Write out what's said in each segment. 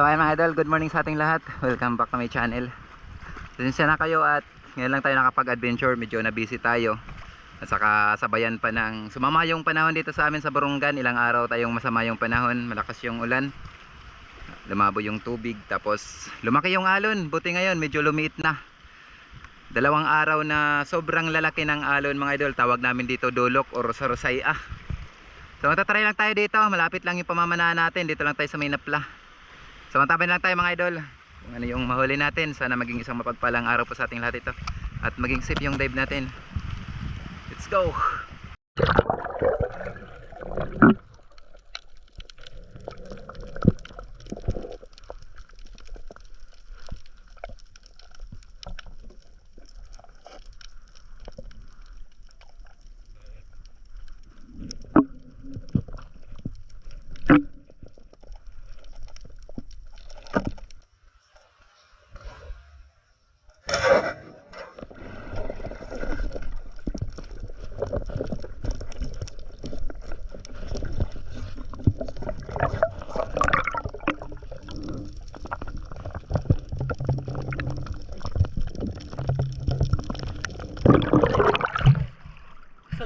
So ayun mga idol, good morning sa ating lahat. Welcome back to my channel. Pasensya na kayo at ngayon lang tayo nakapag-adventure. Medyo na busy tayo. At saka sabayan pa ng sumama yung panahon dito sa amin sa Barungan. Ilang araw tayong masama yung panahon. Malakas yung ulan. Lumabo yung tubig. Tapos lumaki yung alon. Buti ngayon medyo lumiit na. Dalawang araw na sobrang lalaki ng alon mga idol. Tawag namin dito dulok or sorosaya. So matatry lang tayo dito. Malapit lang yung pamamanahan natin. Dito lang tayo sa may. So mantaban lang tayo mga idol kung ano yung mahuli natin. Sana maging isang mapagpalang araw po sa ating lahat ito. At maging safe yung dive natin. Let's go!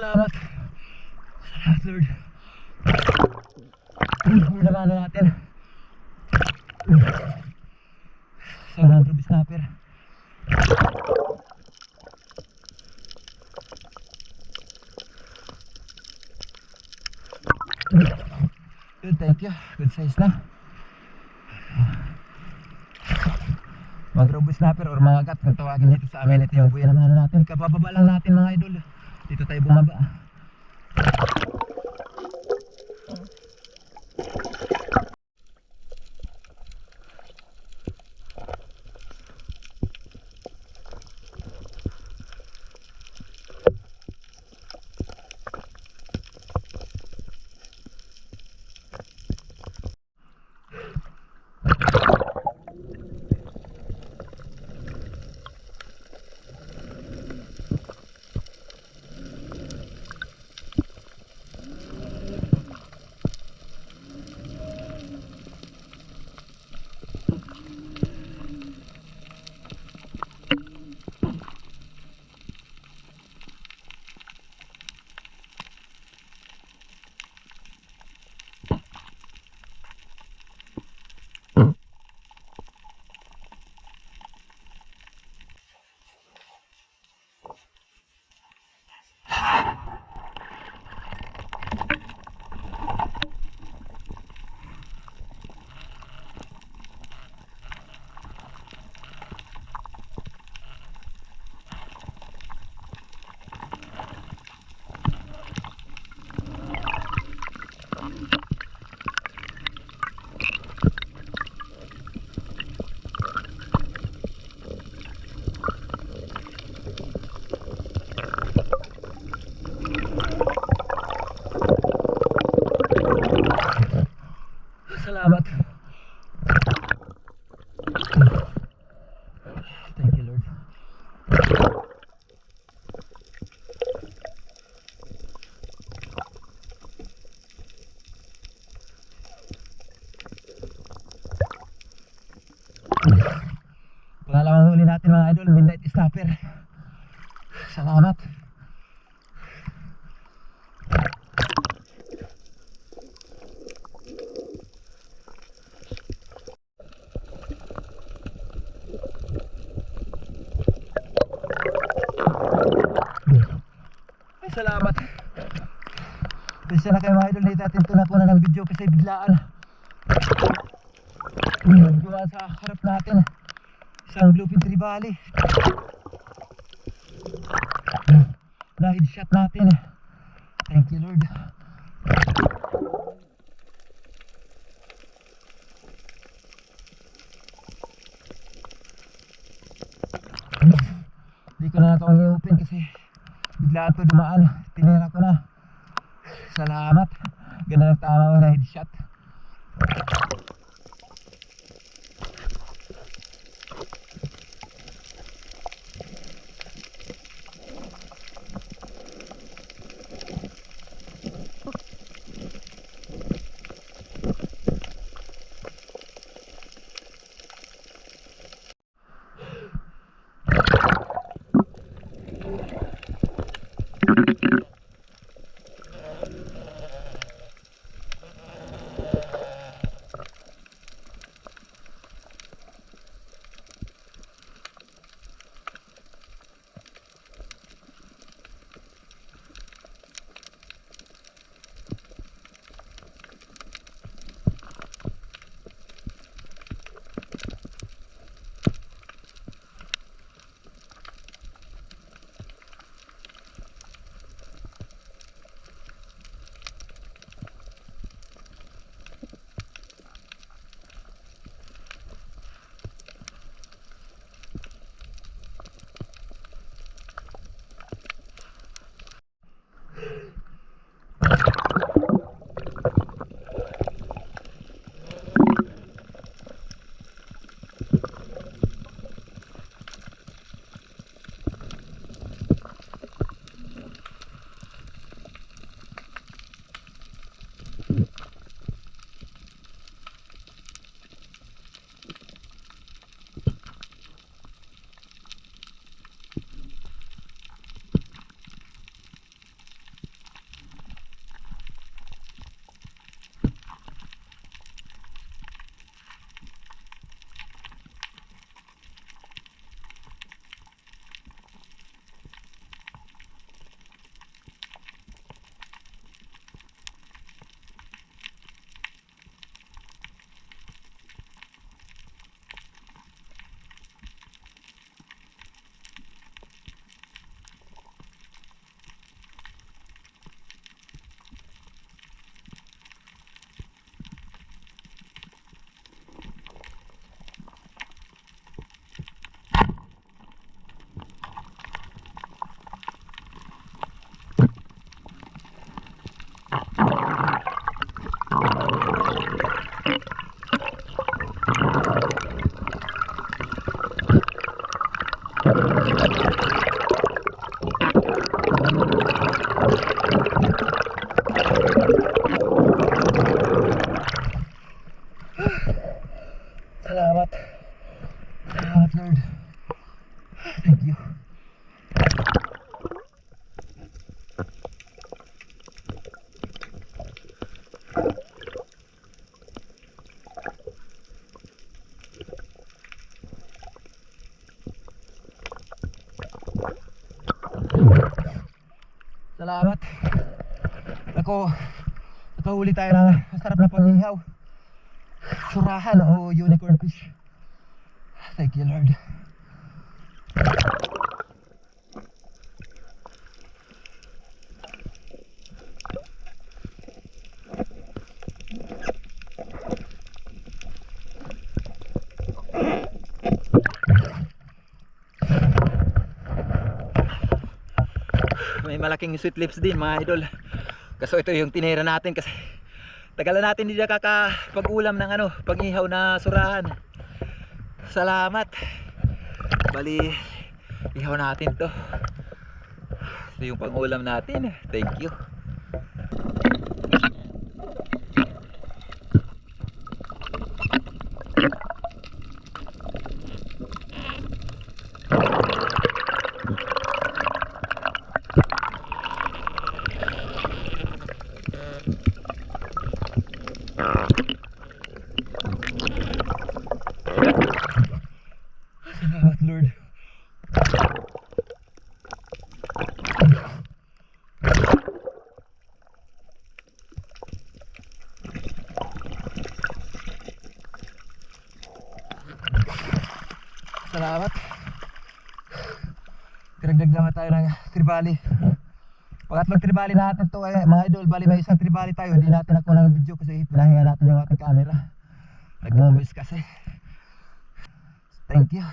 Salamat. Salamat Lord. Ang laman natin. Sobrang grabe snapper. Good, thank you. Good size na. Mag robo snapper or mga gat kung tawagin dito sa amin ito yung buhay naman natin. Kabababa lang natin mga idol. Dito tayo bumaba. Bisa na kayo mga idol, hindi natin ito na po na ng video kasi biglaan. Gawa sa harap natin. Isang bluefin tribali. Na-headshot natin. Thank you Lord. Hindi ko na natawang i-open kasi biglaan to dumaan. Salamat. Ganda ng tama ko na. Salamat. Salamat, Lord. Thank you. Salamat. Ako, nakahuli tayo ng masarap na pang-ihaw. Surahan o unicorn fish. Thank you, Lord. May malaking sweet lips din mga idol. Kaso ito yung tinira natin kasi Tagalan natin hindi kakapag-ulam ng ano, pag-ihaw na surahan. Salamat. Bali, ihaw natin to. Ito yung pang-ulam natin. Thank you. Salamat Lord. Salamat. Diragdag naman tayo ng tribali. Pangatlong tribali natin to eh, mga idol. Bali may isang tribali tayo. Hindi natin nakuha ng video kasi pinahinga natin yung ating camera. Nag-movies kasi. Thank you.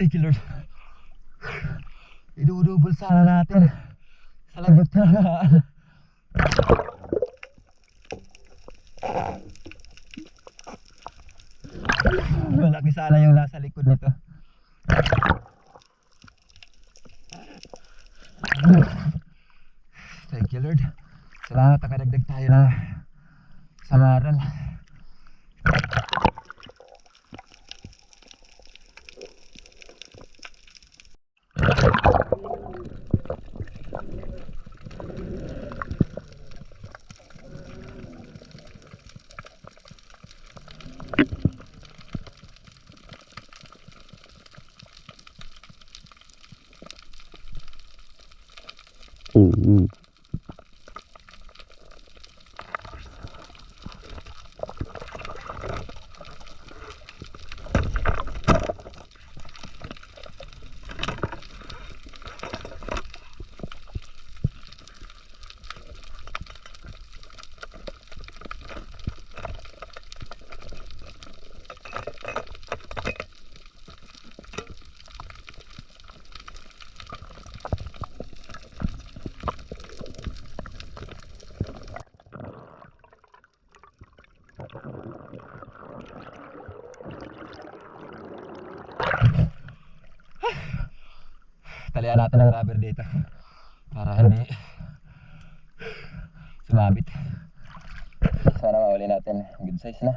Lord. Idudubol sana natin. Sa lagot na naman. Malaki sana yung nasa likod nito. Thank you Lord. Salamat nakadagdag tayo na samaran. Talian natin ang rubber dito. Para hindi sumabit. Sana mahuli natin. Good size na.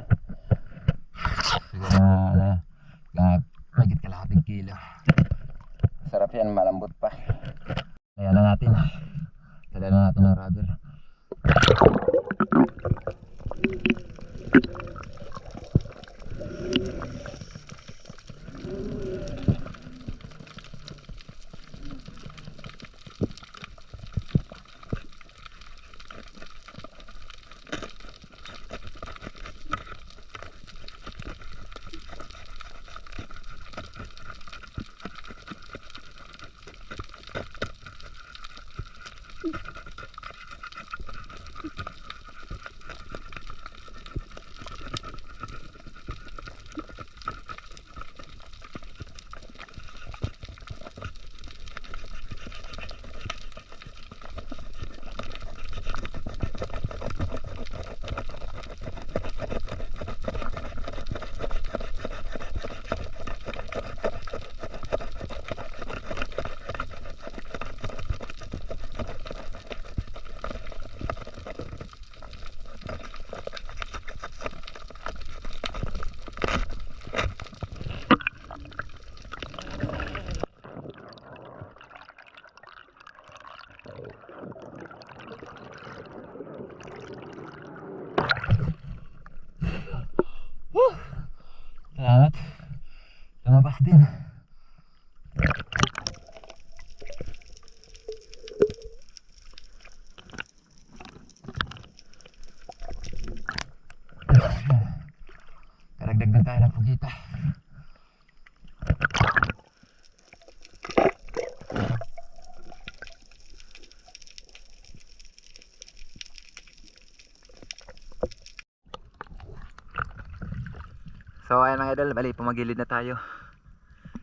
So ayan mga idol, bali pumagilid na tayo.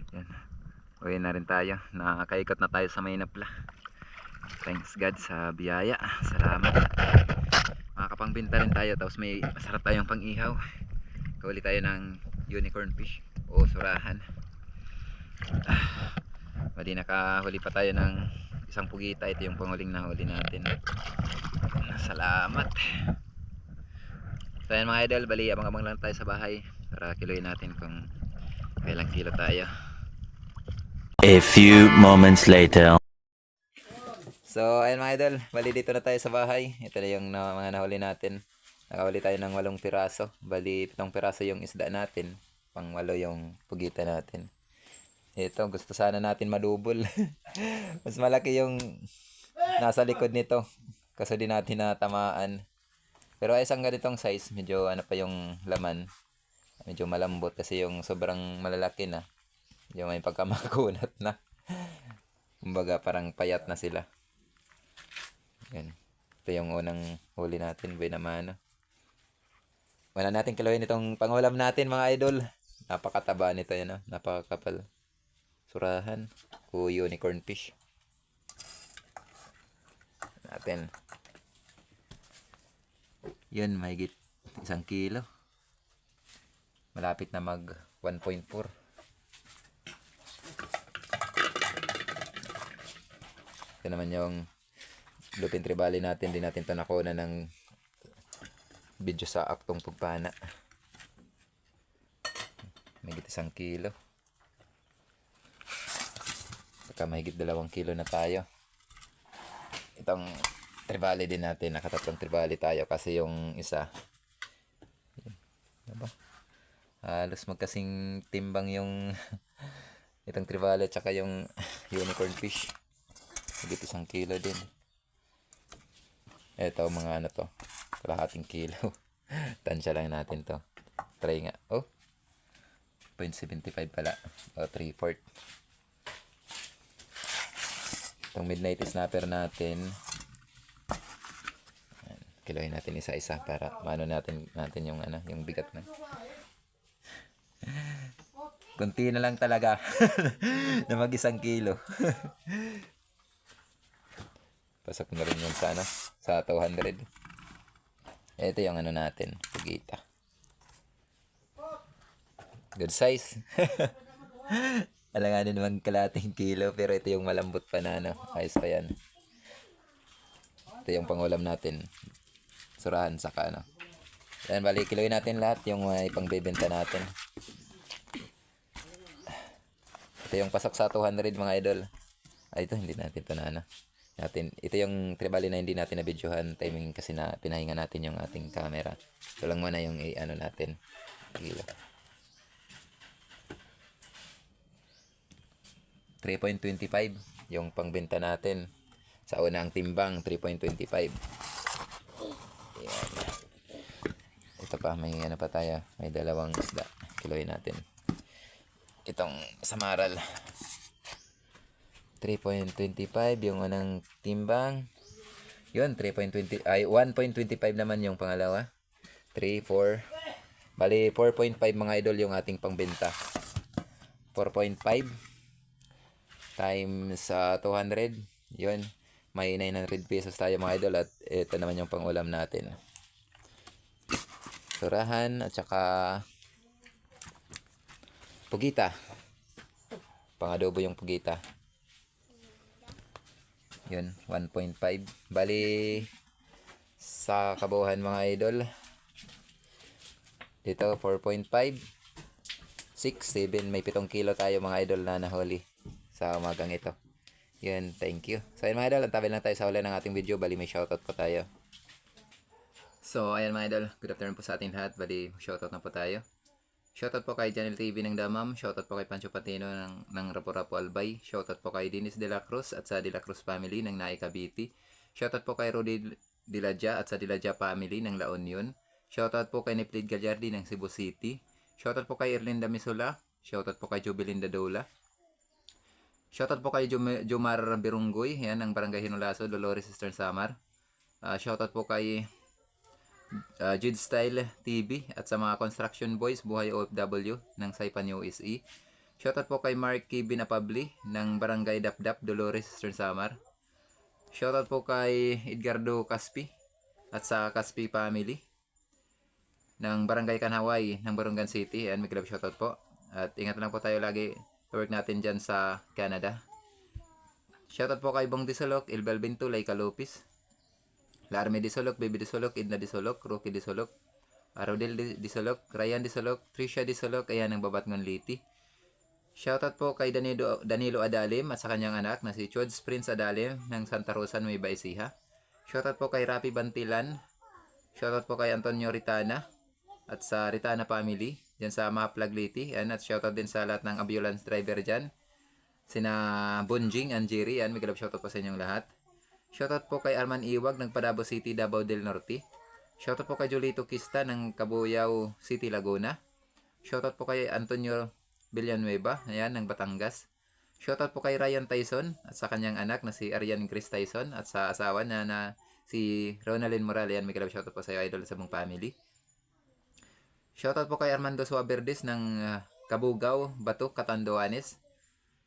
Yan. Uwi na rin tayo. Nakakaikot na tayo sa Maynapla. Thanks God sa biyaya. Salamat. Makakapangbinta rin tayo tapos may masarap tayong pang-ihaw. Kahuli tayo ng unicorn fish o surahan. Ah, bali nakahuli pa tayo ng isang pugita. Ito yung panguling nahuli natin. Salamat. So ayan mga idol, bali abang-abang lang tayo sa bahay para kiloin natin kung kailang kilo tayo. A few moments later. So ayan mga idol, bali dito na tayo sa bahay. Ito na yung na, mga nahuli natin. Nakahuli tayo ng walong piraso. Bali pitong piraso yung isda natin. Pang walo yung pugita natin. Ito, gusto sana natin madubol. Mas malaki yung nasa likod nito. Kaso di natin natamaan. Pero ay isang ganitong size, medyo ano pa yung laman. Medyo malambot kasi yung sobrang malalaki na. Yung may pagkamakunat na. Kumbaga parang payat na sila. Yan. Ito yung unang huli natin, boy naman. Wala natin kilawin itong pangulam natin mga idol. Napakataba nito yan, oh. napakakapal. Surahan. O unicorn fish. Natin. Yun, mahigit isang kilo. Malapit na mag 1.4. Ito naman yung lupin tribali natin. Di natin ito nakuha ng video sa aktong pagpana. Mahigit isang kilo. Saka mahigit dalawang kilo na tayo. Itong tribali din natin. Nakatatlong tribali tayo kasi yung isa. Ano ba? Halos magkasing timbang yung itong tribali at saka yung unicorn fish. Higit isang kilo din. Ito mga ano to. Kalahating kilo. Tansya lang natin to. Try nga. Oh. 0.75 pala. O 3 fourth. Itong midnight snapper natin. Ayan, Kilohin natin isa-isa para maano natin natin yung ano, yung bigat na. Kunti na lang talaga na mag isang kilo. Pasok na rin yun sa ano, sa 200. Ito yung ano natin, pugita. Good size. Alanganin naman kalating kilo, pero ito yung malambot pa na ano. Ayos pa yan. Ito yung pangulam natin. Surahan saka ano. Yan, bali, kiloin natin lahat yung may pangbebenta natin. Ito yung pasok sa 200 mga idol. Ay, ito, hindi natin ito na ano. Natin, ito yung tribali na hindi natin na-videohan timing kasi na pinahinga natin yung ating camera. Ito lang muna yung i- ano natin. Kilo. 3.25 yung pangbenta natin. Sa unang timbang, 3.25. Ayan. Ito pa, may ano pa tayo. May dalawang isda. Kiloin natin. Itong samaral. 3.25 yung unang timbang. Yun, 3.20 ay 1.25 naman yung pangalawa. 3 4 Bali 4.5 mga idol yung ating pangbenta. 4.5 times sa 200. Yun, may 900 pesos tayo mga idol at ito naman yung pangulam natin. Surahan at saka pugita. Pangadobo yung pugita. Yun, 1.5. Bali, sa kabuuhan mga idol, dito 4.5, 6, 7, may 7 kilo tayo mga idol na nahuli sa umagang ito. Yun, thank you. So ayun mga idol, ang tabi lang tayo sa huli ng ating video. Bali, may shoutout po tayo. So, ayan mga idol, good afternoon po sa ating lahat. Bali, shoutout na po tayo. Shoutout po kay Janel TV ng Damam. Shoutout po kay Pancho Patino ng, ng Rapo-Rapo Albay. Shoutout po kay Dennis De La Cruz at sa De La Cruz family ng Naik Cavite. Shoutout po kay Rudy Diladja at sa Diladja family ng La Union. Shoutout po kay Niplid Gallardi ng Cebu City. Shoutout po kay Erlinda Misula. Shoutout po kay Jubilinda Dola. Shoutout po kay Jum- Jumar Birunggoy, yan ng Barangay Hinulaso, Dolores Eastern Samar. Ah, shoutout po kay uh, Jude Style TV at sa mga construction boys buhay OFW ng Saipan USE. Shoutout po kay Mark Kibin Apabli ng Barangay Dapdap Dolores Eastern Samar. Shoutout po kay Edgardo Caspi at sa Caspi family ng Barangay Kanaway ng Barungan City and Miglab shoutout po. At ingat lang po tayo lagi work natin dyan sa Canada. Shoutout po kay Bong Disolok, Ilbel Binto, Laika Lopez, Larme Disolok, Baby Disolok, Idna Disolok, Rocky Disolok, Arodel Di- Disolok, Ryan Disolok, Trisha Disolok, ayan ang babat ng Liti. Shoutout po kay Danilo, Danilo Adalim at sa kanyang anak na si Chods Prince Adalim ng Santa Rosa, Nueva Ecija. Shoutout po kay Rapi Bantilan. Shoutout po kay Antonio Ritana at sa Ritana family dyan sa Maplag Liti. Yan, at shoutout din sa lahat ng ambulance driver dyan. Sina Bunjing and Jerry. Yan, may galap shoutout po sa inyong lahat. Shoutout po kay Arman Iwag ng Padabo City, Davao del Norte. Shoutout po kay Julito Kista ng Cabuyao City, Laguna. Shoutout po kay Antonio Villanueva, ayan, ng Batangas. Shoutout po kay Ryan Tyson at sa kanyang anak na si Arian Chris Tyson at sa asawa na, na si Ronaldin Morales. Yan, may galap shoutout po sa iyo, idol sa mong family. Shoutout po kay Armando Suaberdes ng ah, Kabugao, Bato, Catanduanes.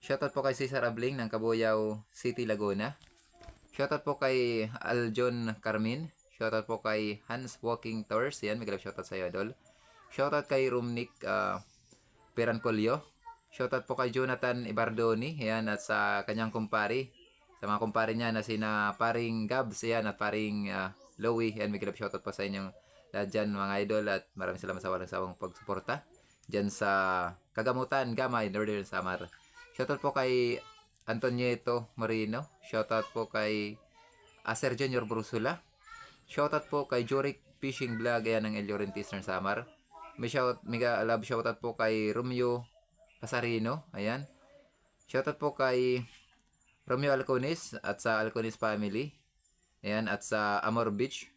Shoutout po kay Cesar Abling ng Cabuyao City, Laguna. Shoutout po kay Aljon Carmin. Shoutout po kay Hans Walking Tours. Yan, may galap shoutout sa iyo, Idol. Shoutout kay Rumnik uh, Perancolio. Shoutout po kay Jonathan Ibardoni. Yan, at sa kanyang kumpari. Sa mga kumpari niya na sina paring Gabs. Yan, at paring uh, Louie. Yan, may galap shoutout po sa inyong lahat dyan, mga idol. At maraming salamat sa walang sawang pagsuporta. Diyan sa Kagamutan, Gamay, Northern Samar. Shoutout po kay Antonieto Marino. Shoutout po kay Acer Junior Brusula. Shoutout po kay Jorik Fishing Vlog ayan ng El Llorente Eastern Samar. May shout mega love shoutout po kay Romeo Casarino, ayan. Shoutout po kay Romeo Alconis at sa Alconis family. Ayan at sa Amor Beach.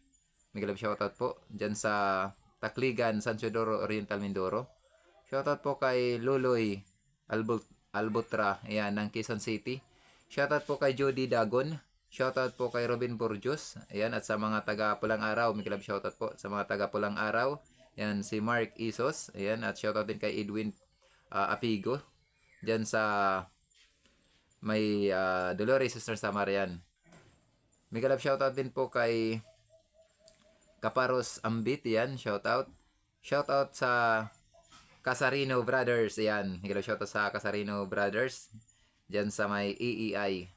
Mega love shoutout po diyan sa Takligan, San Teodoro Oriental Mindoro. Shoutout po kay Luloy Albut Albutra, ayan, ng Quezon City. Shoutout po kay Jody Dagon. Shoutout po kay Robin Burjos. Ayan, at sa mga taga Pulang Araw, may club shoutout po sa mga taga Pulang Araw. Ayan, si Mark Isos. Ayan, at shoutout din kay Edwin ah, Apigo. Diyan sa may ah, Dolores Sister Samarian. May club shoutout din po kay Kaparos Ambit. Ayan, shoutout. Shoutout sa Casarino Brothers, ayan. Higalo shoutout sa Casarino Brothers. Diyan sa may EEI.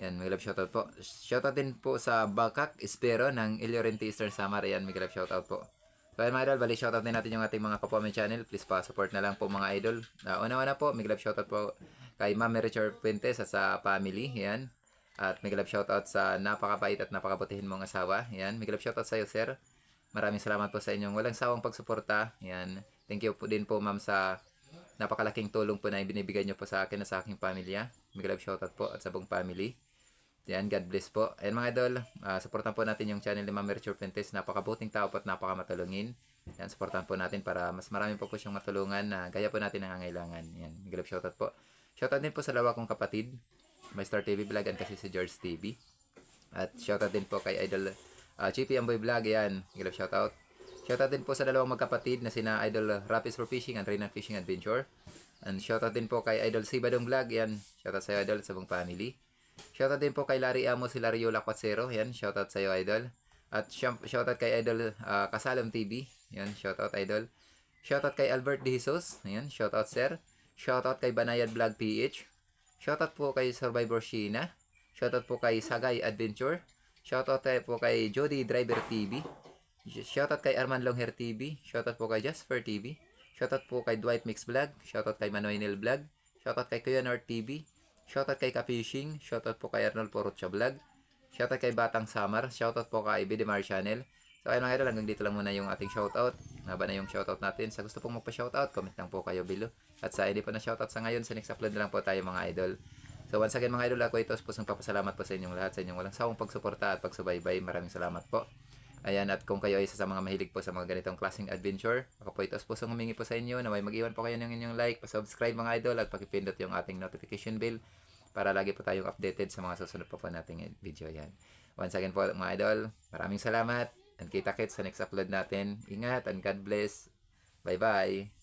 Yan, may love shoutout po. Shoutout din po sa Bakak Espero ng Illorente Eastern Samar. Yan, may love shoutout po. So ayun mga idol, bali shoutout din natin yung ating mga kapwa may channel. Please pa support na lang po mga idol. Uh, una-una po, may love shoutout po kay Ma'am Richard Puentes at sa family. Yan. At may love shoutout sa napakabait at napakabutihin mong asawa. Yan, may love shoutout sa iyo sir. Maraming salamat po sa inyong walang sawang pagsuporta. Yan. Thank you po din po ma'am sa napakalaking tulong po na ibinibigay niyo po sa akin at sa aking pamilya. May love shoutout po at sa buong family. Yan, God bless po. Ayan mga idol, ah, supportan po natin yung channel ni Ma'am Richard Fuentes. Napakabuting tao po at napakamatulungin. Yan, supportan po natin para mas marami po po siyang matulungan na gaya po natin nangangailangan. Yan, may love shoutout po. Shoutout din po sa lawa kong kapatid. May Star TV Vlog and kasi si George TV. At shoutout din po kay Idol uh, Chippy Amboy Vlog. Yan, may love shoutout. Shoutout din po sa dalawang magkapatid na sina Idol Rapis for Fishing and Reyna Fishing Adventure. And shoutout din po kay Idol Sibadong Vlog. Yan, shoutout sa iyo Idol sa buong family. Shoutout din po kay Larry Amos, si Larry Yola Quatsero. Yan, shoutout sa iyo Idol. At shoutout kay Idol uh, Kasalam TV. Yan, shoutout Idol. Shoutout kay Albert De Jesus. Yan, shoutout sir. Shoutout kay Banayad Vlog PH. Shoutout po kay Survivor Sheena. Shoutout po kay Sagay Adventure. Shoutout po kay Jody Driver TV. Shoutout kay Arman Longhair TV. Shoutout po kay Jasper TV. Shoutout po kay Dwight Mix Vlog. Shoutout kay Manoy Nil Vlog. Shoutout kay Kuya Nord TV. Shoutout kay Kapishing. Shoutout po kay Arnold Porotcha Vlog. Shoutout kay Batang Samar. Shoutout po kay Bidemar Channel. So ayun mga idol, hanggang dito lang muna yung ating shoutout. Haba na yung shoutout natin. Sa gusto pong magpa-shoutout, comment lang po kayo below. At sa hindi pa na shoutout sa ngayon, sa next upload na lang po tayo mga idol. So once again mga idol, ako ito pusong papasalamat po sa inyong lahat, sa inyong walang sawang pagsuporta at pagsubaybay. Maraming salamat po. Ayan, at kung kayo ay isa sa mga mahilig po sa mga ganitong klaseng adventure, ako po ito pusong humingi po sa inyo na may mag-iwan po kayo ng inyong like, pa-subscribe mga idol at pakipindot yung ating notification bell para lagi po tayong updated sa mga susunod pa po nating video yan. Once again po mga idol, maraming salamat and kita-kits sa next upload natin. Ingat and God bless. Bye-bye.